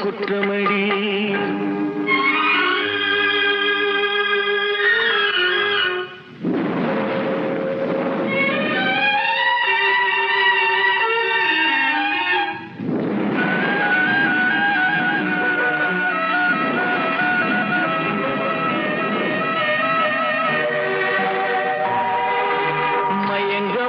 குற்றமடி.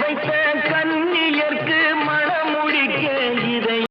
வைத்த கண்